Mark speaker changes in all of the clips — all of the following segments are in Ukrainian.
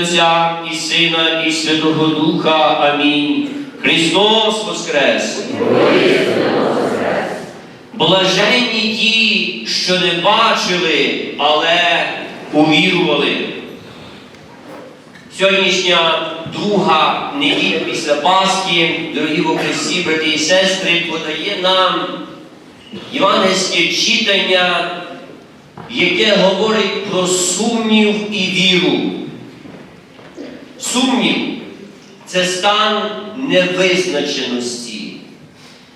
Speaker 1: Отця і Сина, і Святого Духа. Амінь. Христос Воскрес! Блаженні ті, що не бачили, але увірували. Сьогоднішня друга неділя після Пасхи, дорогі во Христі, брати і сестри, подає нам євангельське читання, яке говорить про сумнів і віру. Сумнів. Це стан невизначеності,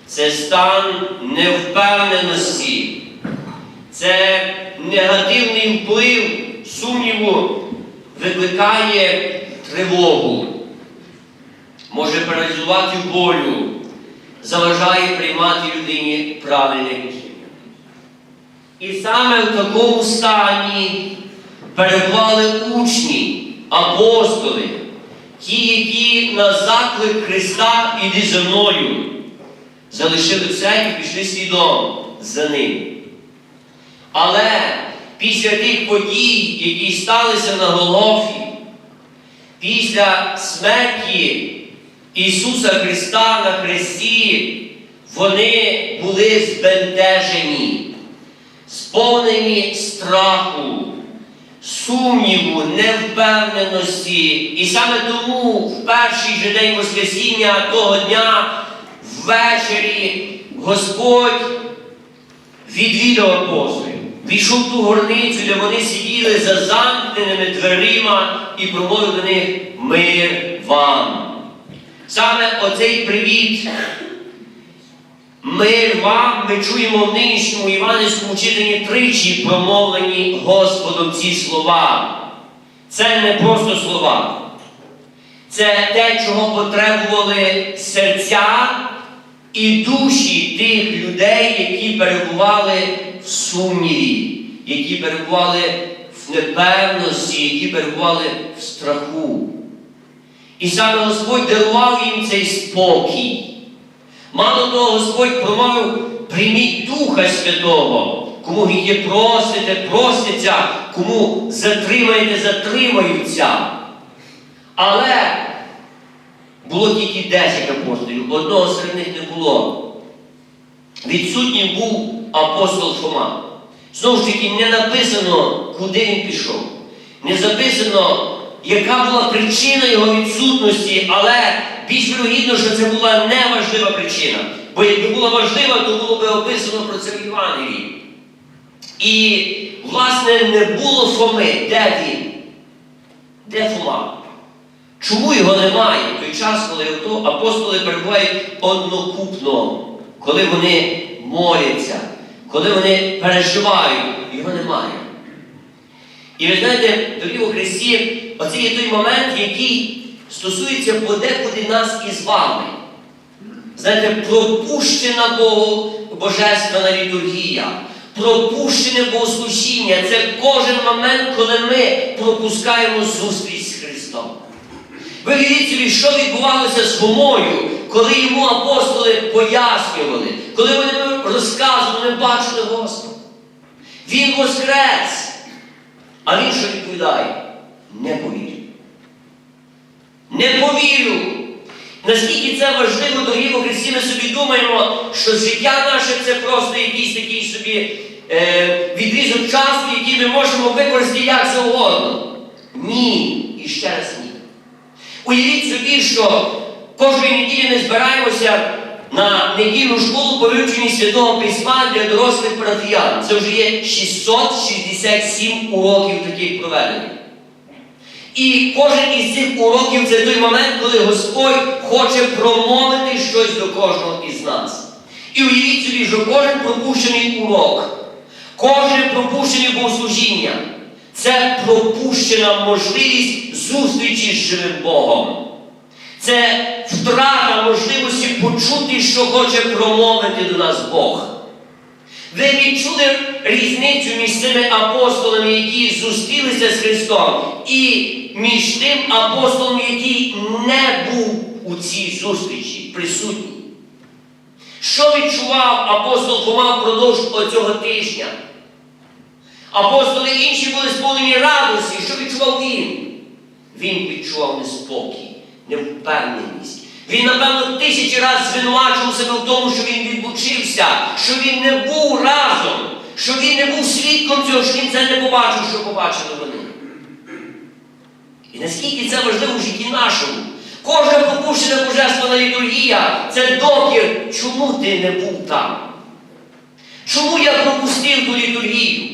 Speaker 1: це стан невпевненості, це негативний вплив сумніву викликає тривогу, може паралізувати волю, заважає приймати людині правильне рішення. І саме в такому стані перебували учні, апостоли, ті, які на заклик Христа іди за мною, залишили все і пішли слідом за ним. Але після тих подій, які сталися на Голгофі, після смерті Ісуса Христа на Христі, вони були збентежені, сповнені страху, сумніву, невпевненості. І саме тому в перший же день Воскресіння того дня ввечері Господь відвідав апостолів, пішов в ту горницю, де вони сиділи за замкненими дверима і промовив до них мир вам. Саме оцей привіт Мир вам ми чуємо в нинішньому Іванівському читанні тричі промовлені Господом ці слова. Це не просто слова. Це те, чого потребували серця і душі тих людей, які перебували в сумніві, які перебували в непевності, які перебували в страху. І саме Господь дарував їм цей спокій. Мало того, Господь промовив, прийміть Духа Святого. Кому гріхи просите, просяться, кому затримаєте, затримаються. Але було тільки 10 апостолів, одного серед них не було. Відсутнім був апостол Фома. Знову ж таки, не написано, куди він пішов. Не записано, яка була причина його відсутності, але більш вірогідно, що це була неважлива причина. Бо якби була важлива, то було би описано про це в Євангелії. І, власне, не було Фоми. Де він? Де Фома? Чому його немає в той час, коли апостоли перебувають однокупно, коли вони моляться, коли вони переживають, його немає. І ви знаєте, дорогі у Христі, оце є той момент, який стосується подекуди нас із вами. Знаєте, пропущена Богу Божественна літургія, пропущене Богослужіння це кожен момент, коли ми пропускаємо зустріч з Христом. Ви уявіть собі, що відбувалося з Фомою, коли йому апостоли пояснювали, коли вони розказували, ми бачили Господа. Він воскрес. А він що відповідає? Не повірю. Не повірю. Наскільки це важливо, дорогі у Христі, ми собі думаємо, що життя наше це просто якийсь такий собі е, відрізок часу, який ми можемо використати як завгодно. Ні. І ще раз ні. Уявіть собі, що кожної неділі ми збираємося на недільну школу по вивченні Святого Письма для дорослих парафіян. Це вже є 667 уроків таких проведених. І кожен із цих уроків це той момент, коли Господь хоче промовити щось до кожного із нас. І уявіть собі, що кожен пропущений урок, кожне пропущене богослужіння це пропущена можливість зустрічі з живим Богом. Це втрата можливості почути, що хоче промовити до нас Бог. Ви відчули різницю між цими апостолами, які зустрілися з Христом, і між тим апостолом, який не був у цій зустрічі присутній. Що відчував апостол Фома впродовж оцього тижня? Апостоли інші були сповнені радості, що відчував він. він відчував неспокій, невпевненість. Він, напевно, тисячі разів звинувачував себе в тому, що він відлучився, що він не був разом, що він не був свідком цього, що він це не побачив, що побачили вони. І наскільки це важливо в житті нашому. Кожна пропущена божественна літургія це докір, чому ти не був там. Чому я пропустив ту літургію?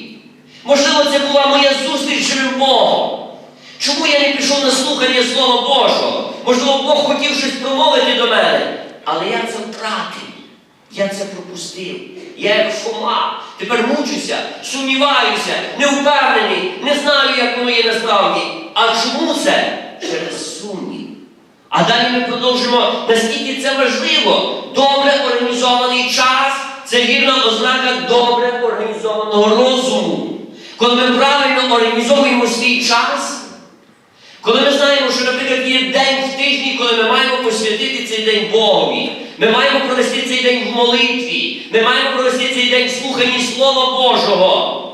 Speaker 1: Можливо, це була моя зустріч з Богом. Чому я не пішов на слухання Слова Божого? Можливо, Бог хотів щось промовити до мене, але я це втратив. Я це пропустив. Я як Фома. Тепер мучуся, сумніваюся, не впевнений, не знаю, як воно є насправді. А чому це? Через сумнів. А далі ми продовжимо, наскільки це важливо. Добре організований час це вірна ознака добре організованого розуму. Коли ми правильно організовуємо свій час, коли ми знаємо, що, наприклад, є день ми маємо посвятити цей день Богові, ми маємо провести цей день в молитві, ми маємо провести цей день в слуханні Слова Божого,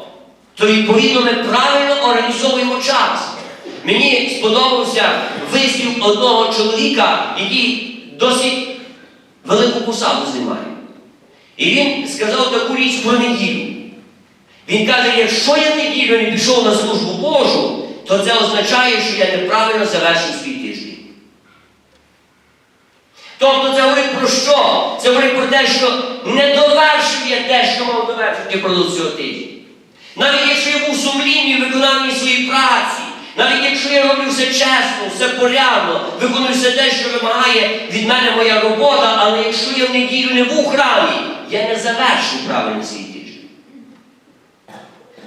Speaker 1: то відповідно ми правильно організовуємо час. Мені сподобався вислів одного чоловіка, який досить велику посаду займає. І він сказав таку річ про неділю. Він каже, якщо я неділю не пішов на службу Божу, то це означає, що я неправильно завершив свій тиждень. Тобто це говорить про що? Це говорить про те, що не довершив я те, що мав довершити впродовж цього тижня. Навіть якщо я був сумлінний в виконанні своєї праці, навіть якщо я роблю все чесно, все порядно, виконую все те, що вимагає від мене моя робота, але якщо я в неділю не був у храмі, я не завершив правильно свій тиждень.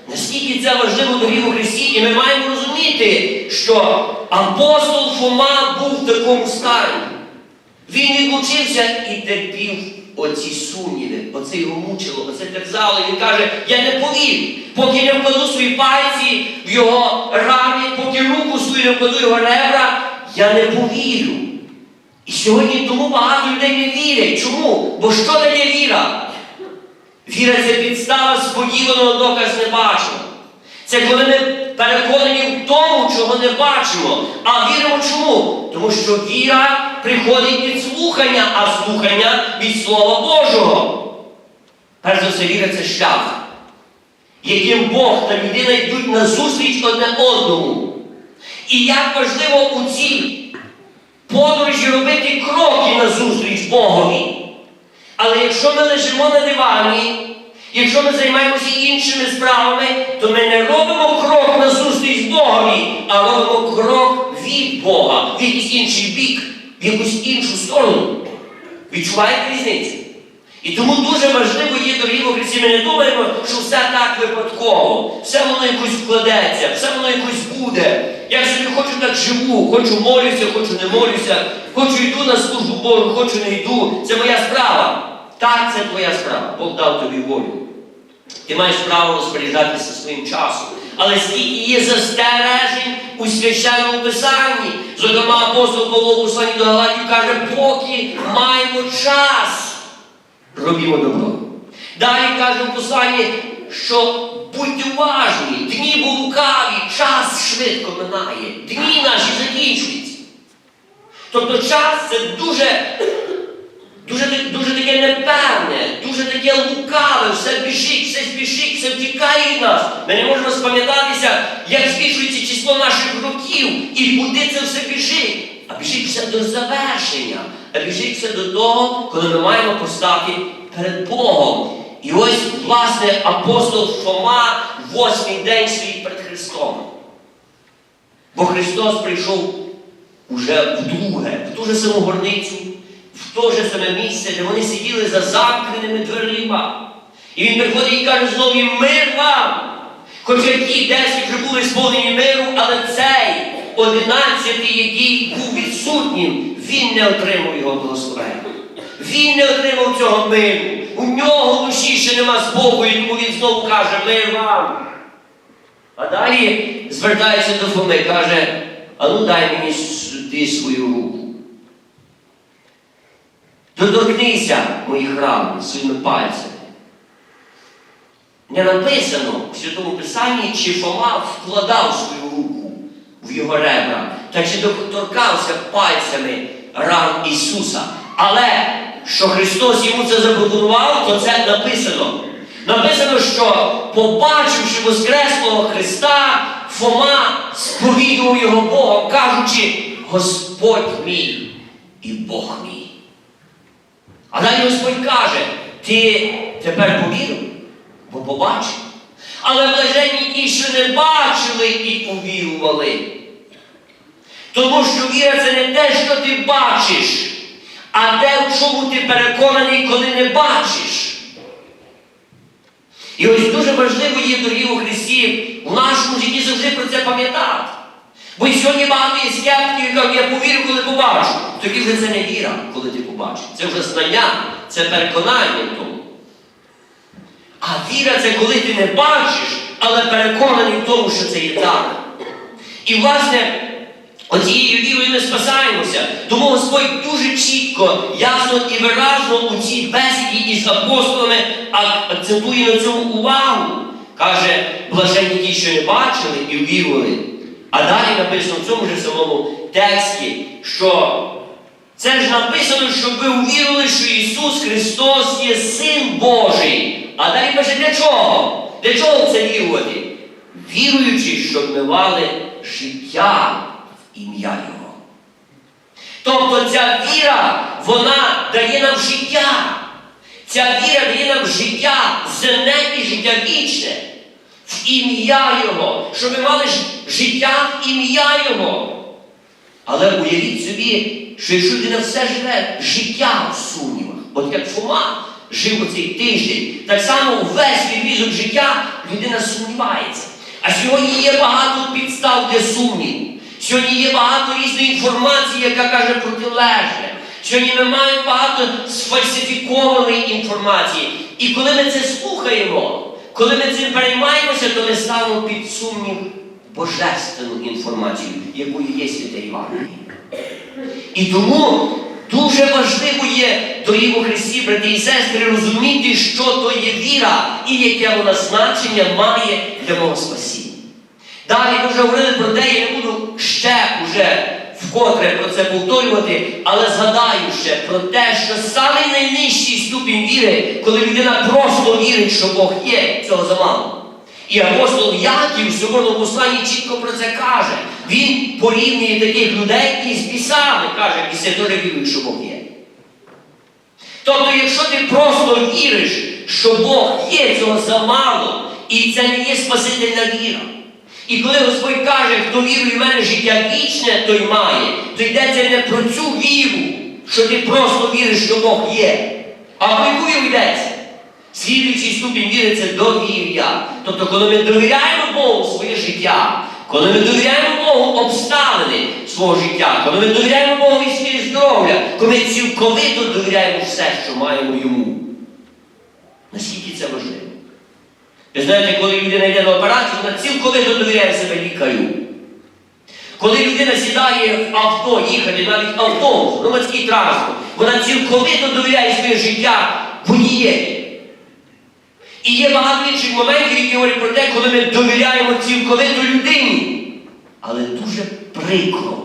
Speaker 1: Наскільки це важливо дорогі у Христі, і ми маємо розуміти, що апостол Фома був в такому стані. Він відлучився і терпів оці сумніви, оце його мучило, оце терзало. Він каже, я не повірю, поки не вкладу свої пальці в його рамі, поки руку свою не вкладу його ребра, я не повірю. І сьогодні тому багато людей не вірять. Чому? Бо що дає віра? Віра це підстава сподіваного доказ не бачимо. Це коли ми переконані в тому, чого не бачимо. А віримо чому? Тому що віра приходить від слухання, а слухання від Слова Божого. Перш за все, віра це шлях, яким Бог та людина йдуть на зустріч одне одному. І як важливо у цій подорожі робити кроки на зустріч Богові. Але якщо ми лежимо на дивані, якщо ми займаємося іншими справами, то ми не робимо крок на зустріч Богові, а робимо крок від Бога, в якийсь інший бік, в якусь іншу сторону. Відчуваєте різницю? І тому дуже важливо є дорогі во Христі. Ми не думаємо, що все так випадково, все воно якось вкладеться, все воно якось буде. Я собі хочу так живу, хочу молюся, хочу не молюся, хочу йду на службу Божу, хочу не йду. Це моя справа. Так, це твоя справа. Бог дав тобі волю. Ти маєш право розпоряджатися своїм часом. Але скільки є застережень у священному писанні, зокрема апостол Павло у посланні до Галатів каже, поки маємо час, робімо добро. Далі каже в посланні, що будьте уважні, дні бо лукаві, час швидко минає, дні наші закінчуються. Тобто час це дуже Дуже, дуже таке непевне, дуже таке лукаве, все біжить, все спішить, все втікає від нас. Ми не можемо спам'ятатися, як збільшується число наших років і куди це все біжить. А біжить все до завершення, а біжить все до того, коли ми маємо постати перед Богом. І ось, власне, апостол Фома восьмий день стоїть перед Христом. Бо Христос прийшов уже вдруге, в ту же саму горницю, в те же саме місце, де вони сиділи за замкненими дверима. І він приходить і каже знову мир вам. Хоча ті десять вже були сповнені миру, але цей одинадцятий, який був відсутнім, він не отримав його благословення. Він не отримав цього миру. У нього в душі ще нема спокою, тому він знову каже мир вам. А далі звертається до Фоми, каже, а ну дай мені сюди свою руку. Доторкнися моїх ран своїми пальцями. Не написано в Святому Писанні, чи Фома вкладав свою руку в його ребра, та чи доторкався пальцями ран Ісуса. Але що Христос йому це запропонував, то це написано. Написано, що побачивши Воскреслого Христа, Фома сповідував його Богом, кажучи, Господь мій і Бог мій. А далі Господь каже, ти тепер повірив, бо побачив. Але блаженні ті, що не бачили і увірували. Тому що віра це не те, що ти бачиш, а те, в чому ти переконаний, коли не бачиш. І ось дуже важливо є, дорогі у Христі, в нашому житті завжди про це пам'ятати. Бо сьогодні багато є скептиків, кажуть, я повірю, коли побачу. Тоді вже це не віра, коли ти побачиш. Це вже знання, це переконання тому. А віра це коли ти не бачиш, але переконаний в тому, що це є так. І, власне, оцією вірою ми спасаємося. Тому Господь дуже чітко, ясно і виразно у цій бесіді із апостолами акцентує на цьому увагу. Каже, блаженні ті, що не бачили і вірували. А далі написано в цьому ж самому тексті, що це ж написано, щоб ви увірили, що Ісус Христос є Син Божий. А далі пише для чого? Для чого це вірувати? Віруючи, щоб ми мали життя в ім'я Його. Тобто ця віра, вона дає нам життя. Ця віра дає нам життя земне і життя вічне. Ім'я Його, щоб ми мали життя в ім'я Його. Але уявіть собі, що якщо людина все живе життя в сумнівах, от як Фома жив у цей тиждень, так само весь відрізок життя людина сумнівається. А сьогодні є багато підстав для сумніву. Сьогодні є багато різної інформації, яка каже протилежне. Сьогодні ми маємо багато сфальсифікованої інформації. І коли ми це слухаємо, коли ми цим переймаємося, то ми ставимо під сумнів божественну інформацію, якою є святе Євангеліє. І тому дуже важливо є, дорогі у Христі, брати і сестри, розуміти, що то є віра і яке вона значення має для мого спасіння. Далі ми вже говорили про те, я не буду ще уже вкотре про це повторювати, але згадаю ще про те, що саме найнижчий ступінь віри, коли людина просто вірить, що Бог є, цього замало. І апостол Яків в Соборному посланні чітко про це каже. Він порівнює таких людей із бісами, каже, біси теж вірують, що Бог є. Тобто, якщо ти просто віриш, що Бог є, цього замало, і це не є спасительна віра. І коли Господь каже, хто вірує в мене життя вічне, той має, то йдеться не про цю віру, що ти просто віриш, що Бог є. А про яку віру йдеться? Слідуючий ступінь віри це довір'я. Тобто, коли ми довіряємо Богу своє життя, коли ми довіряємо Богу обставини свого життя, коли ми довіряємо Богу і здоров'я, коли ми цілковито довіряємо все, що маємо йому. Наскільки це важливо? Ви знаєте, коли людина йде на операцію, вона цілковито довіряє себе лікарю. Коли людина сідає в авто, їхати навіть автобус, громадський транспорт, вона цілковито довіряє своє життя водієві. І є багато інших моментів, які говорять про те, коли ми довіряємо цілковито людині. Але дуже прикро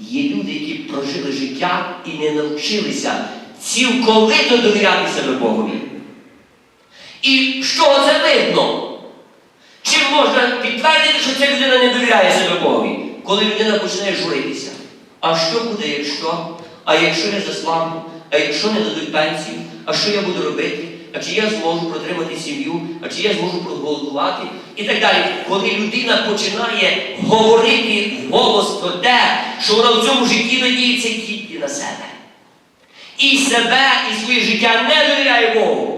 Speaker 1: є люди, які прожили життя і не навчилися цілковито довіряти себе Богові. І чого це видно? Чим можна підтвердити, що ця людина не довіряє себе Богові? Коли людина починає журитися. А що буде, якщо? А якщо я заслабну? А якщо не дадуть пенсію? А що я буду робити? А чи я зможу протримати сім'ю? А чи я зможу проголодувати? І так далі. Коли людина починає говорити вголос про те, що вона в цьому житті надіється тільки на себе. І себе, і своє життя не довіряє Богу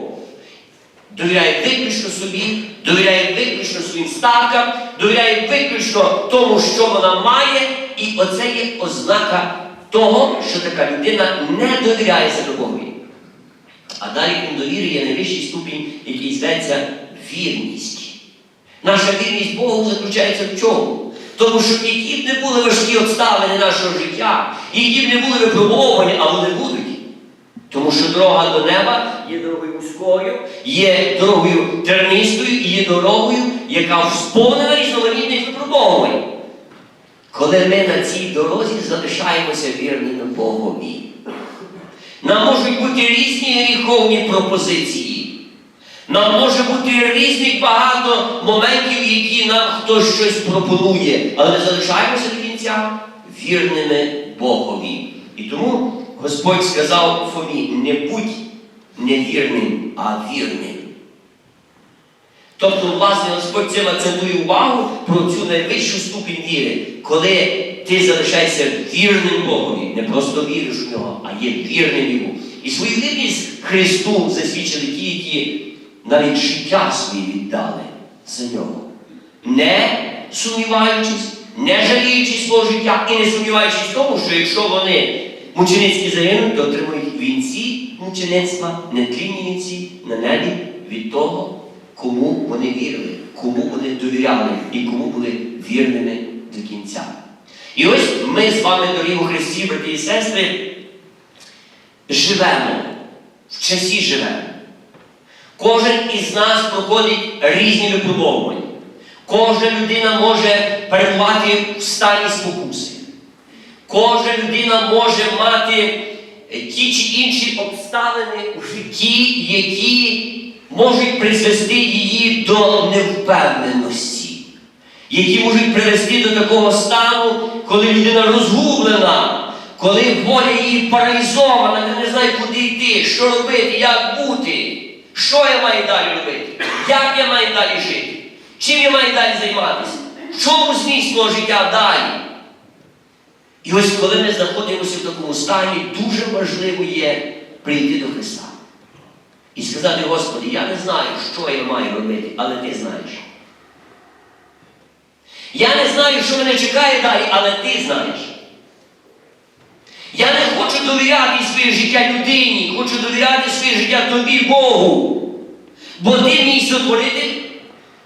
Speaker 1: довіряє виключно собі, довіряє виключно своїм ставкам, довіряє виключно тому, що вона має, і оце є ознака того, що така людина не довіряє себе Богові. А далі крім довіри є найвищий ступінь, який зветься вірність. Наша вірність Богу заключається в чому? Тому що які б не були важкі обставини нашого життя, які б не були випробовані, а вони будуть. Тому що дорога до неба є дорогою вузькою, є дорогою тернистою і є дорогою, яка сповнена різноманітних випробовувань. коли ми на цій дорозі залишаємося вірними Богові. Нам можуть бути різні гріховні пропозиції. Нам може бути різних багато моментів, які нам хтось щось пропонує, але ми залишаємося до кінця вірними Богові. І тому Господь сказав Фомі, не будь невірним, а вірним. Тобто, власне, Господь цим акцентує увагу про цю найвищу ступінь віри, коли ти залишаєшся вірним Богові, не просто віриш в нього, а є вірним йому. І свою вірність Христу засвідчили ті, які навіть життя своє віддали за нього. Не сумніваючись, не жаліючи свого життя і не сумніваючись в тому, що якщо вони мученицькі загинуть, то отримують вінці мучеництва, нетлінні вінці на небі від того, кому вони вірили, кому вони довіряли і кому були вірними до кінця. І ось ми з вами, дорогі у Христі, брати і сестри, живемо, в часі живемо. Кожен із нас проходить різні випробовування. Кожна людина може перебувати в стані спокуси. Кожна людина може мати ті чи інші обставини у житті, які можуть призвести її до невпевненості, які можуть привести до такого стану, коли людина розгублена, коли воля її паралізована, вона не знає, куди йти, що робити, як бути, що я маю далі робити, як я маю далі жити, чим я маю далі займатися, в чому зміст мого життя далі. І ось коли ми знаходимося в такому стані, дуже важливо є прийти до Христа. І сказати, Господи, я не знаю, що я маю робити, але Ти знаєш. Я не знаю, що мене чекає далі, але Ти знаєш. Я не хочу довіряти своє життя людині, хочу довіряти своє життя тобі, Богу. Бо ти мій сотворитель,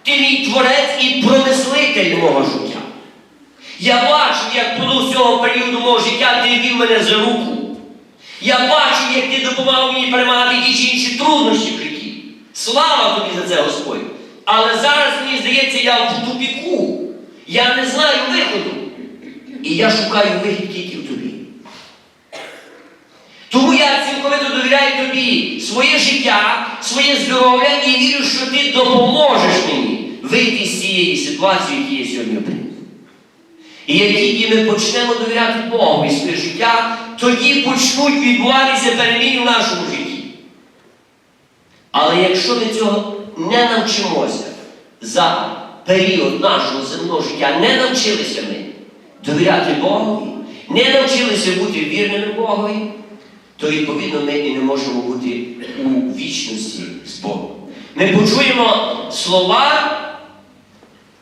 Speaker 1: ти мій творець і промислитель мого життя. Я бачу, як впродовж цього періоду мого життя ти вів мене за руку. Я бачу, як ти допомагав мені перемагати ті чи інші труднощі в житті. Слава тобі за це, Господь. Але зараз мені здається, я в тупіку. Я не знаю виходу. І я шукаю вихід тільки в тобі. Тому я цілковито довіряю тобі своє життя, своє здоров'я і вірю, що ти допоможеш мені вийти з цієї ситуації, якій я сьогодні опинився. І як тільки ми почнемо довіряти Богу і своє життя, тоді почнуть відбуватися переміни в нашому житті. Але якщо ми цього не навчимося за період нашого земного життя, не навчилися ми довіряти Богові, не навчилися бути вірними Богові, то відповідно ми і не можемо бути у вічності з Богом. Ми почуємо слова.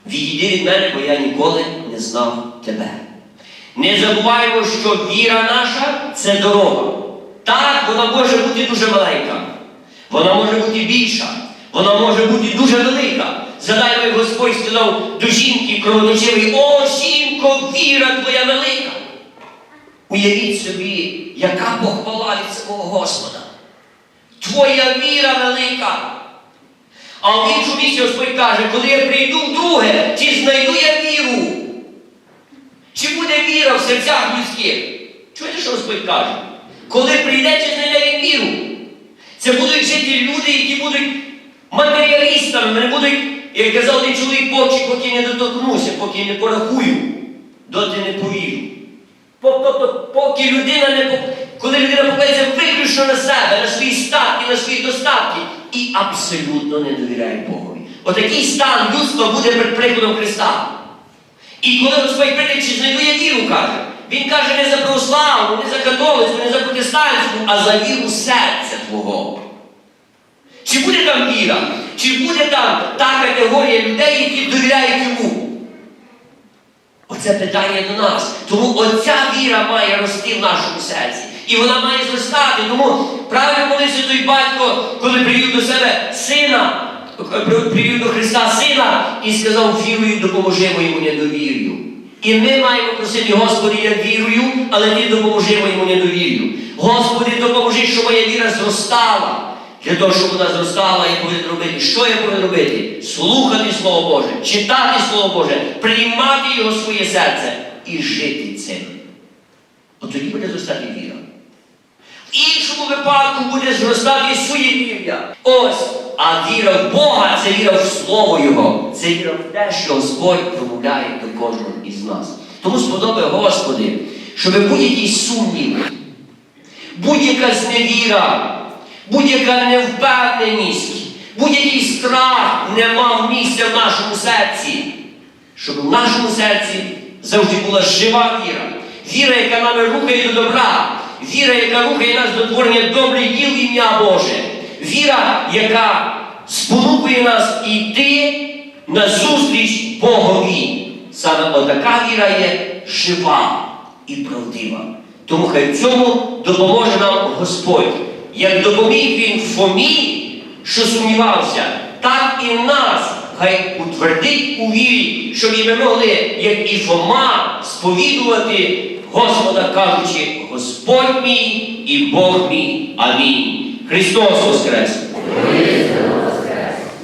Speaker 1: Відійди від мене, бо я ніколи не знав тебе. Не забуваємо, що віра наша це дорога. Так, вона може бути дуже маленька, вона може бути більша, вона може бути дуже велика. Згадаймо, як Господь сказав до жінки кровоточивої, о, жінко, віра твоя велика. Уявіть собі, яка похвала від самого Господа. Твоя віра велика. А в іншому місці Господь каже, коли я прийду вдруге, чи знайду я віру? Чи буде віра в серцях людських? Чуєте, що Господь каже? Коли прийде, знайде він віру? Це будуть жити люди, які будуть матеріалістами, не будуть, як казав один чоловік, поки, поки не доторкнуся, поки не порахую, доти не повірю. Поки людина не коли людина покладається виключно на себе, на свої статки, на свої достатки і абсолютно не довіряє Богові. Отакий стан людства буде прикладом Христа. І коли Господь прийде, чи знайду я віру, каже, Він каже не за православну, не за католицьку, не за протестантську, а за віру серця Твого. Чи буде там віра? Чи буде там та категорія людей, які довіряють йому? Оце питання до нас. Тому оця віра має рости в нашому серці. І вона має зростати. Тому правильно молився той батько, коли привів до себе сина, привів до Христа сина і сказав, вірую, допоможи моєму недовір'ю. І ми маємо просити, Господи, я вірую, але Ти допоможи моєму недовір'ю. Господи, допоможи, щоб моя віра зростала. Для того, щоб вона зростала, я повинен робити. Що я повинен робити? Слухати Слово Боже, читати Слово Боже, приймати його в своє серце і жити цим. От тоді буде зростати віра. Іншому випадку буде зростати суєвір'я. Ось, а віра в Бога це віра в Слово Його, це віра в те, що Господь промовляє до кожного із нас. Тому сподобай, Господи, щоб будь-який сумнів, будь-яка зневіра, будь-яка невпевненість, будь-який страх не мав місця в нашому серці, щоб в нашому серці завжди була жива віра, віра, яка нами рухає до добра, віра, яка рухає нас до творення добрих діл ім'я Боже, віра, яка спонукує нас йти на зустріч Богові. Саме отака віра є жива і правдива. Тому хай в цьому допоможе нам Господь. Як допоміг він Фомі, що сумнівався, так і нас хай утвердить у вірі, щоб і ми могли, як і Фома, сповідувати Господа, кажучи, Господь мій і Бог мій. Амінь. Христос Воскрес!